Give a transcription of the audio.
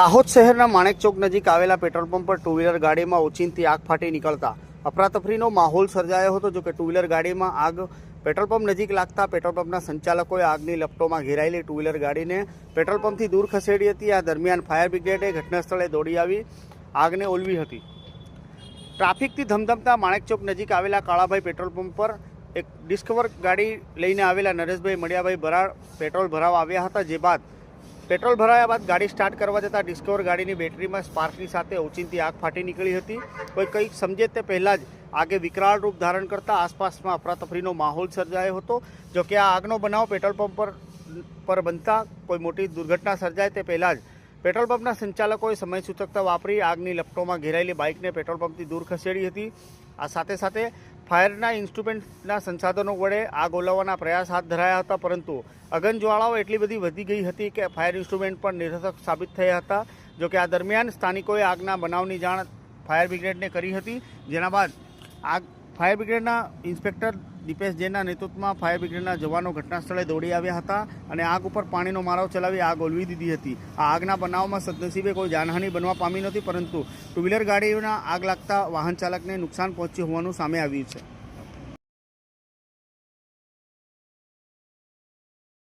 દાહોદ શહેરના માણેકચોક નજીક આવેલા પેટ્રોલ પંપ પર ટુ વ્હીલર ગાડીમાં ઓચિંતી આગ ફાટી નીકળતા અફરાતફરીનો માહોલ સર્જાયો હતો, જોકે ટુ વ્હીલર ગાડીમાં આગ પેટ્રોલ પંપ નજીક લાગતા પેટ્રોલ પંપના સંચાલકોએ આગની લપટોમાં ઘેરાયેલી ટુ વ્હીલર ગાડીને પેટ્રોલ પંપથી દૂર ખસેડી હતી. આ દરમિયાન ફાયર બ્રિગેડે ઘટનાસ્થળે દોડી આવી, આગને ઓલવી હતી. ટ્રાફિકથી ધમધમતા માણેકચોક નજીક આવેલા કાળાભાઈ પેટ્રોલ પંપ પર એક ડિસ્કવર ગાડી લઈને આવેલા નરેશભાઈ મળિયાભાઈ બરાડ પેટ્રોલ ભરાવા આવ્યા હતા, જે બાદ પેટ્રોલ ભરાયા બાદ ગાડી સ્ટાર્ટ કરવા જતાં ડિસ્કવર ગાડીની બેટરીમાં સ્પાર્કની સાથે ઓચિંતી આગ ફાટી નીકળી હતી. કોઈ કંઈક સમજે તે પહેલાં જ આગે વિકરાળ રૂપ ધારણ કરતા આસપાસમાં અફરાતફરીનો માહોલ સર્જાયો હતો. જોકે આ આગનો બનાવ પેટ્રોલ પંપ પર પર બનતા કોઈ મોટી દુર્ઘટના સર્જાય તે પહેલાં જ પેટ્રોલ પંપના સંચાલકોએ સમય સૂચકતા વાપરી આગની લપટોમાં ઘેરાયેલી બાઇકને પેટ્રોલ પંપથી દૂર ખસેડી હતી. આ સાથે સાથે ફાયરના ઇન્સ્ટ્રુમેન્ટના સંસાધનો વડે આગ ઓલવવાના પ્રયાસ હાથ ધરાયા હતા, પરંતુ અગનજ્વાળાઓ એટલી બધી વધી ગઈ હતી કે ફાયર ઇન્સ્ટ્રુમેન્ટ પણ નિરર્થક સાબિત થયા હતા. જોકે આ દરમિયાન સ્થાનિકોએ આગના બનાવની જાણ ફાયર બ્રિગેડને કરી હતી. જેના બાદ આગ ફાયર બ્રિગેડના ઇન્સ્પેક્ટર દીપેશ જૈનના નેતૃત્વમાં ફાયર બ્રિગેડના જવાનો ઘટનાસ્થળે દોડી આવ્યા હતા અને આગ ઉપર પાણીનો મારો ચલાવી આગ ઓલવી દીધી હતી. આ આગના બનાવમાં સદનસીબે કોઈ જાનહાનિ બનવા પામી નથી, પરંતુ ટુ વ્હીલર ગાડીઓના આગ લાગતા વાહન ચાલકને નુકસાન પહોંચ્યું હોવાનું સામે આવ્યું છે.